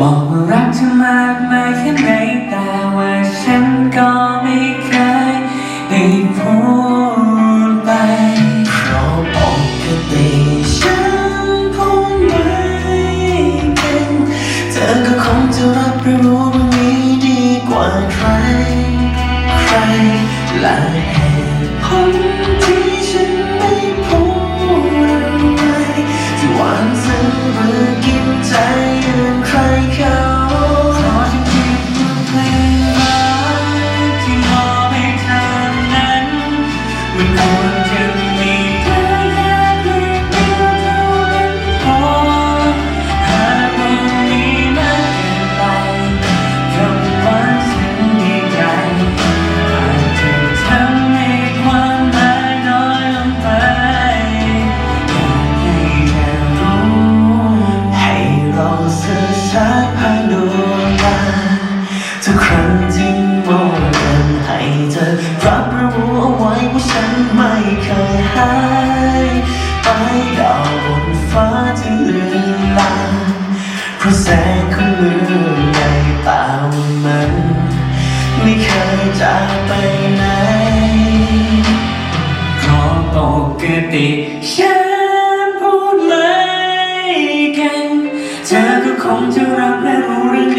บอกว่ารักเธอมากมายแค่ไหนแต่ว่าฉันก็ไม่เคยได้พูดไป เพราะปกติฉันพูดไม่เก่งเธอก็คงจะรับรู้เรื่องนี้ดีกว่าใคร ใครและเมันควรจะมีเธอแค่เพียงเดียวเท่านั้นพอหากวันนี้มากเกินไปคำหวานซึ้งในใจอาจจะทำให้ความหมายน้อยลงไปอยากให้เธอรู้ ให้เราสื่อสารผ่านดวงตาทุกครั้งที่ เคยหายไปดาวบนฟ้าที่เลือนลางเพราะแสงของมือในตามัน ไม่เคยจากไปไหนเพราะปกติฉันพูดไม่เก่งเธอก็คงจะรับและรู้เรื่อง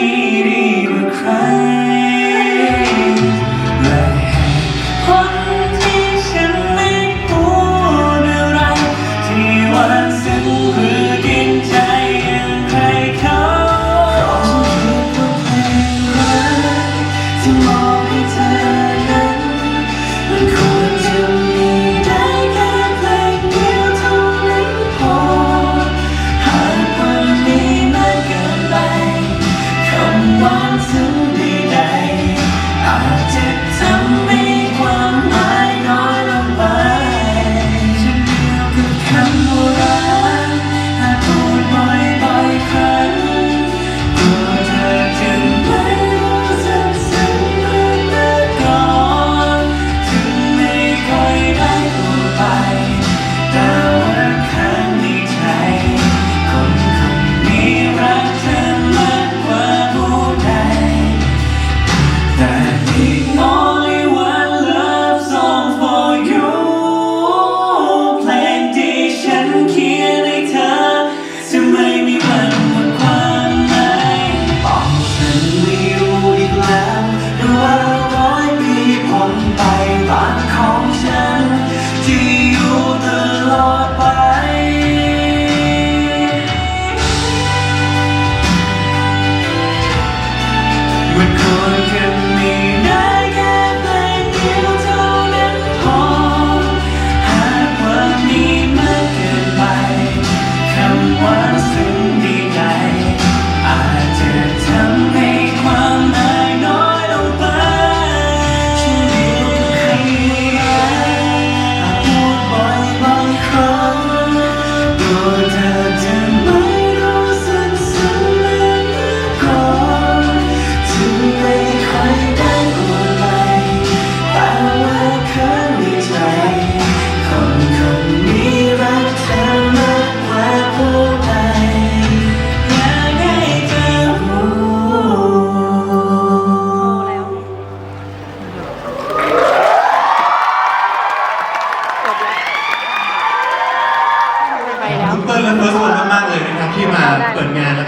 เปิดงานแล้ว